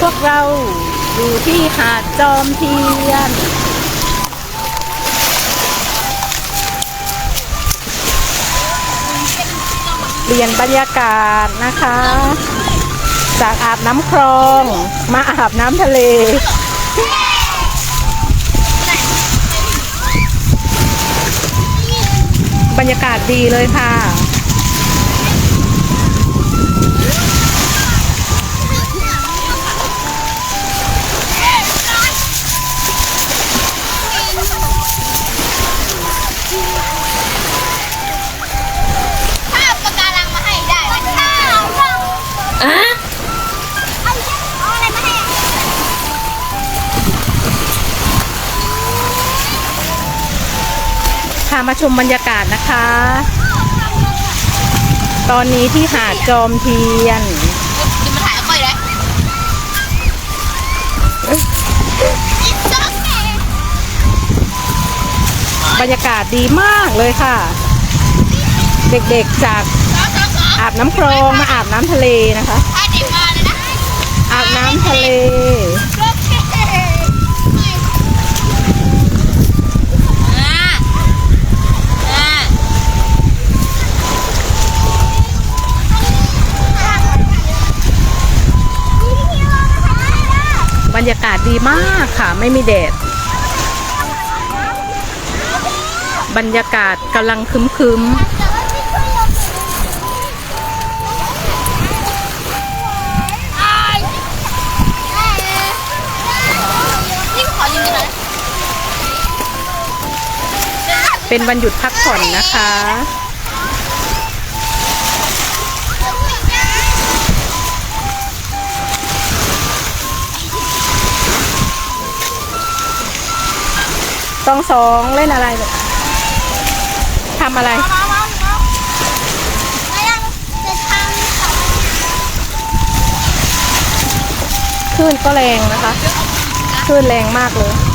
พวกเราอยู่ที่หาดจอมเทียน เปลี่ยนบรรยากาศนะคะ จากอาบน้ำคลองมาอาบน้ำทะเลบรรยากาศดีเลยค่ะ อะเอาอะไรมาให้พามาชมบรรยากาศนะคะ ตอนนี้ที่หาดจอมเทียนจะมาถ่ายค่อยเลยอินจ็อกเบรรยากาศดีมากเลยค่ะ เด็กๆจากส อาบน้ำคลองมาอาบน้ำทะเลนะคะ ถ้าเด็กมาเลยนะอาบน้ำทะเลโอเคอ่าอ่าบรรยากาศดีมากค่ะไม่มีแดด บรรยากาศกำลังครึ้มนี่ เป็นวันหยุดพักผ่อนนะคะ ต้องสองเล่นอะไรทำอะไรของคลื่นก็แรงนะคะคลื่นแรงมากเลย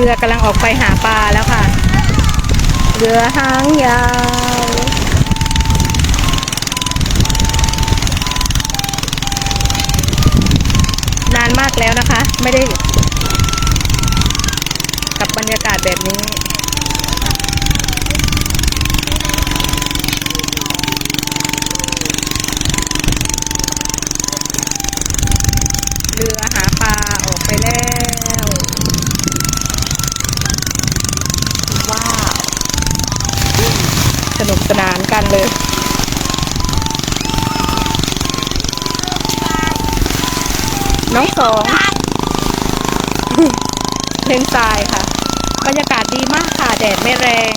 เรือกำลังออกไปหาปลาแล้วค่ะ เรือหางยาวนานมากแล้วนะคะ ไม่ได้กับบรรยากาศแบบนี้ เลยน้องสองเพลงทรายค่ะ บรรยากาศดีมากค่ะ แดดไม่แรง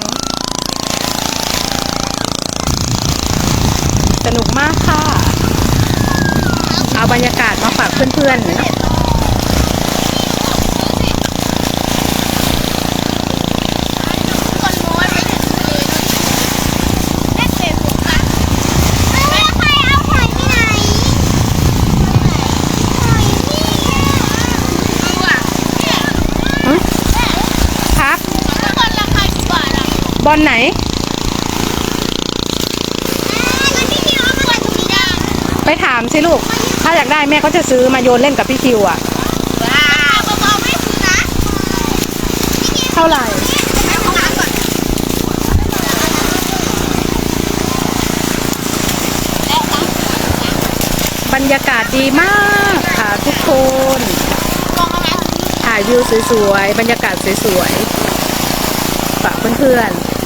สนุกมากค่ะ เอาบรรยากาศมาฝากเพื่อนๆนะ คนม้วนไปถึงทะเลแม่เก็บผมนะแล้วใครเอาหอยที่ไหนหอยนี่ดูอะเนี่ย หึครับ ทุกคนราคากี่บาทอะ บอลไหนแล้วพี่คิวเอามาไว้ตรงนี้ได้ไปถามสิลูก ถ้าอยากได้แม่ก็จะซื้อมาโยนเล่นกับพี่คิวอะว้าวเบาๆไม่ซื้อนะพี่คิวเท่าไหร่ไปห้องน้ำก่อนและล้างบรรยากาศดีมากค่ะทุกคนกองน้ำถ่ายวิวสวยๆ บรรยากาศสวยๆ ฝากเพื่อนๆ